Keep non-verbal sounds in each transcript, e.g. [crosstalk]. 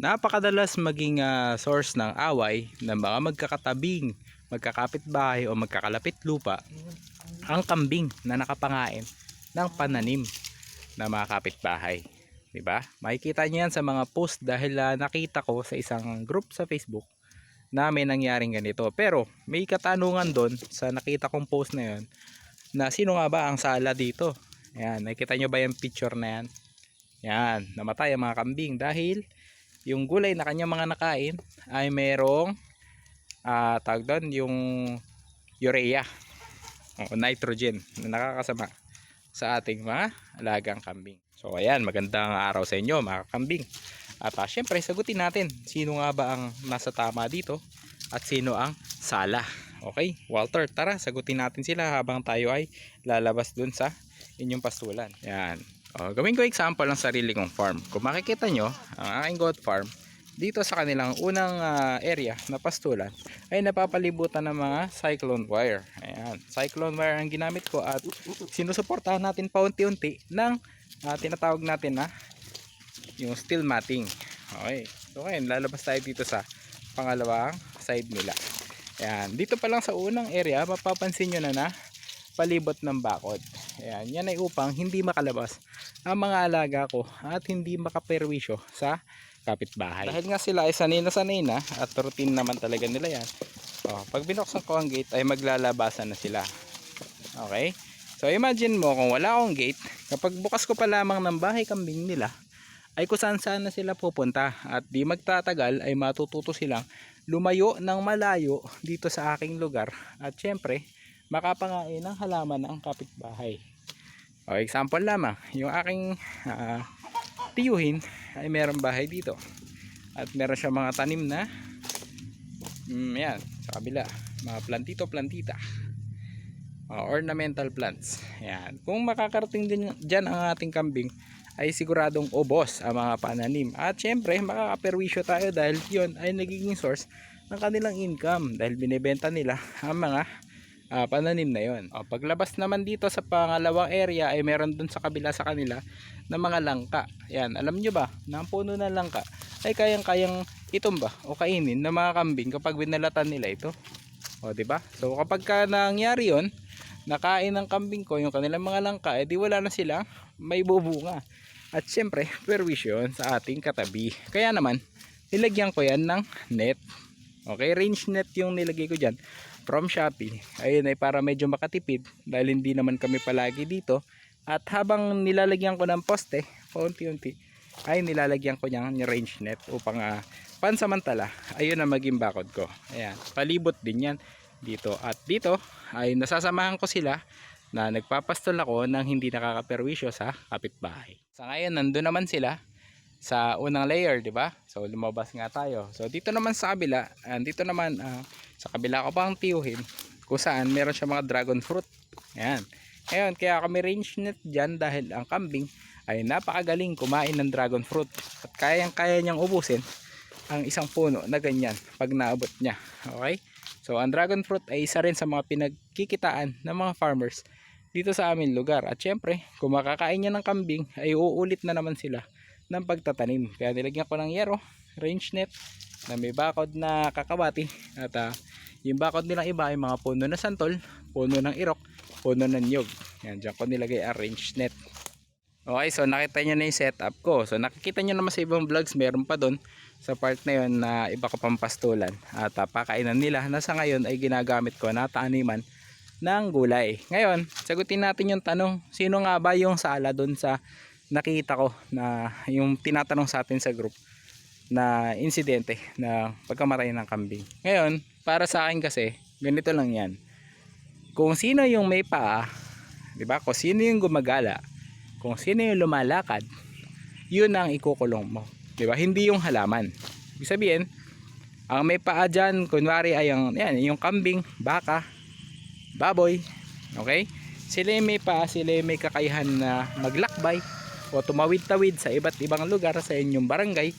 napakadalas maging ah, source ng away ng mga magkakatabing, magkakapitbahay o magkakalapit lupa ang kambing na nakapangain ng pananim ng mga kapitbahay. 'Di ba? Makikita niyo yan sa mga post dahil ah, nakita ko sa isang group sa Facebook na may nangyaring ganito. Pero may katanungan doon sa nakita kong post na yon na sino nga ba ang sala dito? Ayan, nakita nyo ba yung picture na yan? Yan, namatay ang mga kambing dahil yung gulay na kanyang mga nakain ay merong ah tawag doon yung urea o nitrogen na nakakasama sa ating mga alagang kambing. So ayan, magandang araw sa inyo mga kambing. At uh, syempre sagutin natin sino nga ba ang nasa tama dito at sino ang sala. Okay, Walter, tara sagutin natin sila habang tayo ay lalabas dun sa inyong pastulan. Yan. O, gawin ko example ng sarili kong farm. Kung makikita nyo, ang aking goat farm, dito sa kanilang unang ah, area na pastulan, ay napapalibutan ng mga cyclone wire. Ayan. Cyclone wire ang ginamit ko at sinusuportahan natin paunti-unti ng ah, tinatawag natin na yung steel matting. Okay. So ngayon, lalabas tayo dito sa pangalawang side nila. Ayan. Dito pa lang sa unang area, mapapansin nyo na na palibot ng bakod. Ayan. Yan ay upang hindi makalabas ang mga alaga ko at hindi makaperwisyo sa kapitbahay. Dahil nga sila ay sanay na sanay na at routine naman talaga nila yan. Oh, pag binuksan ko ang gate ay maglalabasan na sila. Okay? So imagine mo kung wala akong gate, kapag bukas ko pa lamang ng bahay kambing nila, ay kung saan saan na sila pupunta at di magtatagal ay matututo silang lumayo ng malayo dito sa aking lugar at syempre makapangain ng halaman ang kapitbahay. O example lamang, yung aking ah, tiyuhin ay meron bahay dito at meron siya mga tanim na mm, yan, sa kabila mga plantito plantita uh, ornamental plants yan. kung makakarating din dyan ang ating kambing ay siguradong ubos ang mga pananim at syempre makakaperwisyo tayo dahil yon ay nagiging source ng kanilang income dahil binebenta nila ang mga ah, pananim na yon. O, paglabas naman dito sa pangalawang area ay meron dun sa kabila sa kanila na mga langka. Yan, alam nyo ba na ang puno ng langka ay kayang-kayang itumba o kainin ng mga kambing kapag binalatan nila ito. O, di ba? So kapag ka nangyari 'yon, nakain ng kambing ko yung kanilang mga langka, eh di wala na sila may bubunga. At syempre, [laughs] perwisyon sa ating katabi. Kaya naman, nilagyan ko yan ng net. Okay, range net yung nilagay ko dyan from Shopee. Ayun ay para medyo makatipid dahil hindi naman kami palagi dito. At habang nilalagyan ko ng poste, paunti-unti, ay nilalagyan ko niyang range net upang ah, pansamantala, ayun na maging bakod ko. Ayan, palibot din yan dito. At dito ay nasasamahan ko sila na nagpapastol ako ng hindi nakakaperwisyo sa kapitbahay. Sa ngayon, nandun naman sila sa unang layer, di ba? So, lumabas nga tayo. So, dito naman sa kabila, and dito naman ah, sa kabila ko pang tiyuhin, kung saan meron siya mga dragon fruit. Ayan. Ngayon, kaya kami range net dyan dahil ang kambing ay napakagaling kumain ng dragon fruit. At kayang-kaya niyang ubusin ang isang puno na ganyan pag naabot niya. Okay? So, ang dragon fruit ay isa rin sa mga pinagkikitaan ng mga farmers dito sa amin lugar. At syempre, kung makakain niya ng kambing, ay uulit na naman sila ng pagtatanim. Kaya nilagyan ko ng yero, range net, na may bakod na kakabati. At ah, yung bakod nilang iba ay mga puno na santol, puno ng irok, puno ng nyog. Yan, dyan ko nilagay ang range net. Okay, so nakita nyo na yung setup ko. So nakikita nyo naman sa ibang vlogs, meron pa doon sa part na yun na iba ko pang pastulan. At uh, pakainan nila na sa ngayon ay ginagamit ko na taaniman ng gulay. Ngayon, sagutin natin yung tanong, sino nga ba yung sala doon sa nakita ko na yung tinatanong sa atin sa group na insidente na pagkamatay ng kambing. Ngayon, para sa akin kasi, ganito lang yan. Kung sino yung may paa, di ba? Kung sino yung gumagala, kung sino yung lumalakad, yun ang ikukulong mo. Di ba? Hindi yung halaman. Ibig sabihin, ang may paa dyan, kunwari ay yung, yan, yung kambing, baka, baboy, okay? Sila yung may paa, sila yung may kakayahan na maglakbay o tumawid-tawid sa iba't ibang lugar sa inyong barangay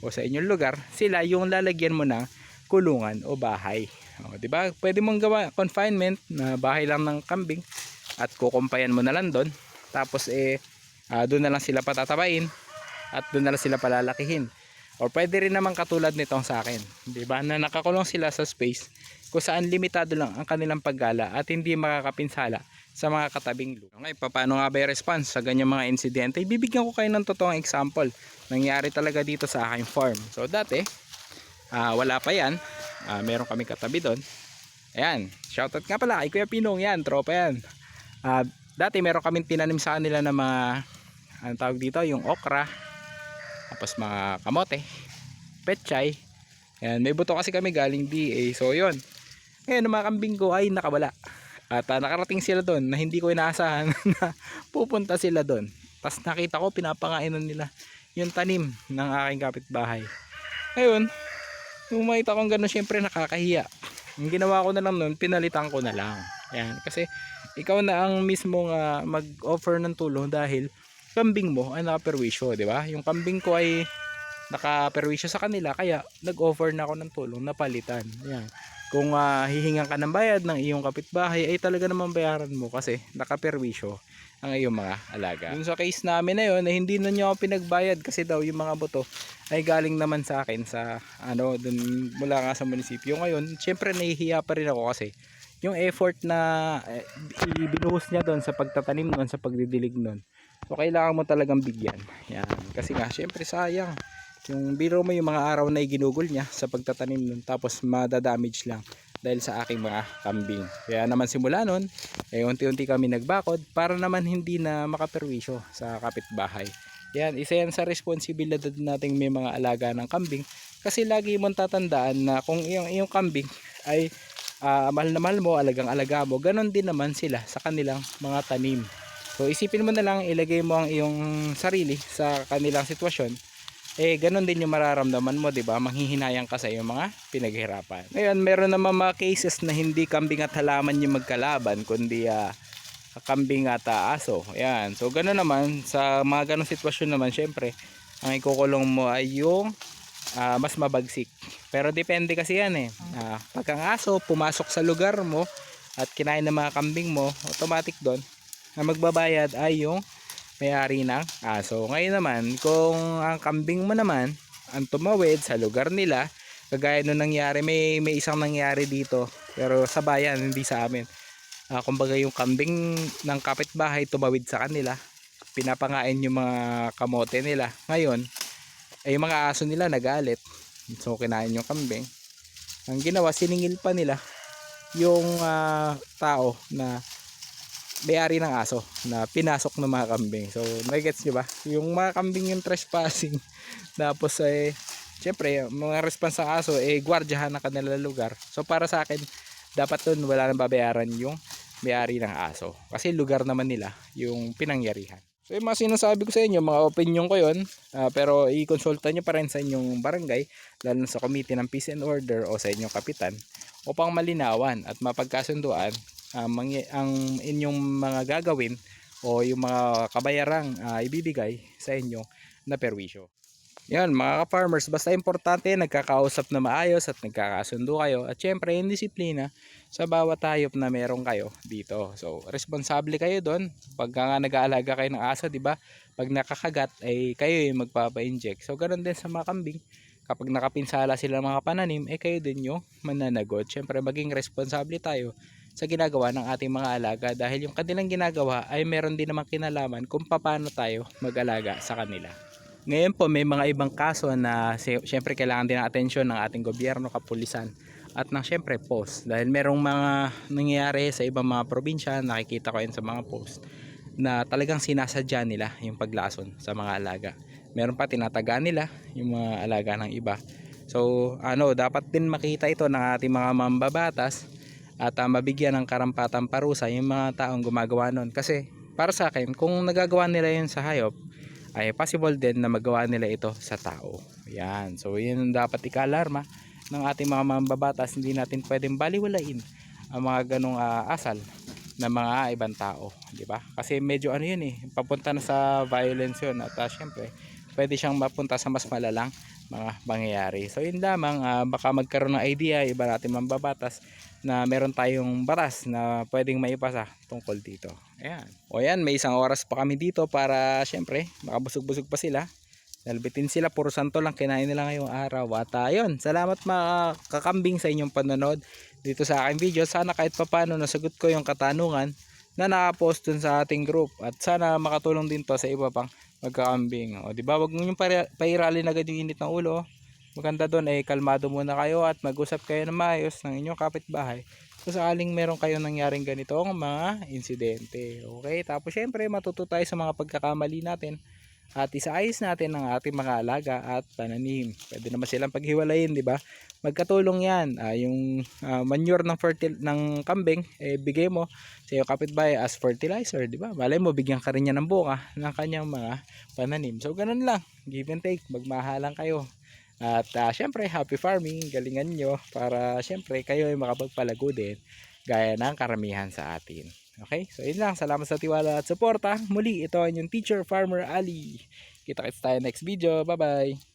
o sa inyong lugar, sila yung lalagyan mo ng kulungan o bahay. O, 'di ba? Pwede mong gawa confinement na bahay lang ng kambing at kukumpayan mo na lang doon. Tapos eh ah, doon na lang sila patatabain at doon na lang sila palalakihin. Or pwede rin naman katulad nitong sa akin. Di ba? Na nakakulong sila sa space kung saan limitado lang ang kanilang paggala at hindi makakapinsala sa mga katabing lupa. Okay, paano nga ba yung response sa ganyang mga insidente? Bibigyan ko kayo ng totoong example. Nangyari talaga dito sa aking farm. So dati, ah, wala pa yan. Ah, meron kami katabi doon. Ayan, shoutout nga pala kay Kuya Pinong yan, tropa yan. Ah, dati meron kaming tinanim sa kanila ng mga, ano tawag dito, yung okra, tapos mga kamote, petchay. Ayan, may buto kasi kami galing DA. So yun. [laughs] Ngayon, mga kambing ko ay nakawala. At ah, nakarating sila doon na hindi ko inaasahan [laughs] na pupunta sila doon. Tapos nakita ko pinapangainan nila yung tanim ng aking kapitbahay. Ngayon, nung makita kong gano'n syempre nakakahiya. Ang ginawa ko na lang noon, pinalitan ko na lang. Yan, kasi ikaw na ang mismong ah, mag-offer ng tulong dahil kambing mo ay nakaperwisyo, di ba? Yung kambing ko ay nakaperwisyo sa kanila kaya nag-offer na ako ng tulong na palitan. Yan. Kung ah, hihingan ka ng bayad ng iyong kapitbahay ay talaga naman bayaran mo kasi nakaperwisyo ang iyong mga alaga. Yung sa case namin na yun, eh, hindi na niyo ako pinagbayad kasi daw yung mga buto ay galing naman sa akin sa ano dun mula nga sa munisipyo. Ngayon, syempre nahihiya pa rin ako kasi yung effort na eh, ibinuhos niya doon sa pagtatanim doon sa pagdidilig doon. So kailangan mo talagang bigyan. Yan. Kasi nga syempre sayang. Yung biro mo yung mga araw na ginugol niya sa pagtatanim nun tapos madadamage lang dahil sa aking mga kambing. Kaya naman simula nun, eh unti-unti kami nagbakod para naman hindi na makaperwisyo sa kapitbahay. Yan, isa yan sa responsibilidad nating may mga alaga ng kambing kasi lagi mong tatandaan na kung iyong, iyong kambing ay ah, mahal na mahal mo, alagang alaga mo, ganon din naman sila sa kanilang mga tanim. So isipin mo na lang, ilagay mo ang iyong sarili sa kanilang sitwasyon eh ganun din yung mararamdaman mo, 'di ba? Manghihinayang ka sa iyong mga pinaghirapan. Ngayon, meron naman mga cases na hindi kambing at halaman yung magkalaban, kundi ah, kambing at ah, aso. Ayan. So ganun naman sa mga ganung sitwasyon naman, syempre, ang ikukulong mo ay yung ah, mas mabagsik. Pero depende kasi yan eh. Ah, pag ang aso pumasok sa lugar mo at kinain ng mga kambing mo, automatic doon na magbabayad ay yung may-ari ng aso. Ngayon naman, kung ang kambing mo naman ang tumawid sa lugar nila, kagaya nung nangyari, may, may isang nangyari dito, pero sa bayan, hindi sa amin. Ah, kumbaga yung kambing ng kapitbahay tumawid sa kanila, pinapangain yung mga kamote nila. Ngayon, ay yung mga aso nila nagalit. So kinain yung kambing. Ang ginawa, siningil pa nila yung ah, tao na may-ari ng aso na pinasok ng mga kambing. So, nagets nyo ba? Yung mga kambing yung trespassing. [laughs] Tapos, eh, syempre, mga response ng aso, eh, gwardyahan ng kanila lugar. So, para sa akin, dapat dun wala nang babayaran yung may-ari ng aso. Kasi lugar naman nila yung pinangyarihan. So, yung mga sinasabi ko sa inyo, mga opinion ko yun. ah, pero, i-consulta nyo pa rin sa inyong barangay, lalo sa committee ng peace and order o sa inyong kapitan, upang malinawan at mapagkasunduan ah, mangi- ang inyong mga gagawin o yung mga kabayarang ah, ibibigay sa inyo na perwisyo. Yan mga ka-farmers, basta importante nagkakausap na maayos at nagkakasundo kayo at syempre yung disiplina sa bawat hayop na meron kayo dito. So responsable kayo doon pag nga nag-aalaga kayo ng aso, di ba? Pag nakakagat ay kayo yung magpapa-inject. So ganun din sa mga kambing. Kapag nakapinsala sila mga pananim, eh kayo din yung mananagot. Syempre maging responsable tayo sa ginagawa ng ating mga alaga dahil yung kanilang ginagawa ay meron din namang kinalaman kung paano tayo mag-alaga sa kanila. Ngayon po may mga ibang kaso na si- syempre kailangan din ng atensyon ng ating gobyerno, kapulisan at ng syempre post. Dahil merong mga nangyayari sa ibang mga probinsya nakikita ko yun sa mga post na talagang sinasadya nila yung paglason sa mga alaga. Meron pa tinataga nila yung mga alaga ng iba. So ano dapat din makita ito ng ating mga mambabatas at ah, mabigyan ng karampatang parusa yung mga taong gumagawa nun. Kasi para sa akin kung nagagawa nila yun sa hayop ay possible din na magawa nila ito sa tao. Yan. So yun dapat ikalarma ng ating mga mambabatas. Hindi natin pwedeng baliwalain ang mga ganong ah, asal ng mga ibang tao di ba? Kasi medyo ano yun eh papunta na sa violence yun at ah, syempre pwede siyang mapunta sa mas malalang mga pangyayari so yun lamang ah, baka magkaroon ng idea iba natin mambabatas na meron tayong batas na pwedeng maipasa tungkol dito ayan o yan may isang oras pa kami dito para syempre makabusog-busog pa sila Nalbitin sila, puro santo lang kinain nila ngayong araw. At ayun, salamat mga kakambing sa inyong panonood dito sa aking video. Sana kahit papano nasagot ko yung katanungan na nakapost dun sa ating group. At sana makatulong din to sa iba pang magkakambing. O, di ba? Wag mo yung pare- pairalin agad yung init ng ulo. Maganda doon ay kalmado muna kayo at mag-usap kayo na maayos ng inyong kapitbahay. So sakaling meron kayong nangyaring ganitong mga insidente. Okay? Tapos syempre matuto tayo sa mga pagkakamali natin at isaayos natin ang ating mga alaga at pananim. Pwede naman silang paghiwalayin, di ba? Magkatulong 'yan. Ah, yung ah, manure ng fertil ng kambing eh bigay mo sa iyo kapitbahay as fertilizer, di ba? Malay mo bigyan ka rin niya ng bunga ng kanyang mga pananim. So ganun lang, give and take, magmahalan kayo. At ah, syempre, happy farming, galingan nyo para syempre kayo ay makapagpalago din gaya ng karamihan sa atin. Okay? So yun lang, salamat sa tiwala at suporta. Muli, ito ang yung teacher farmer Ali. Kita-kits tayo next video. Bye-bye!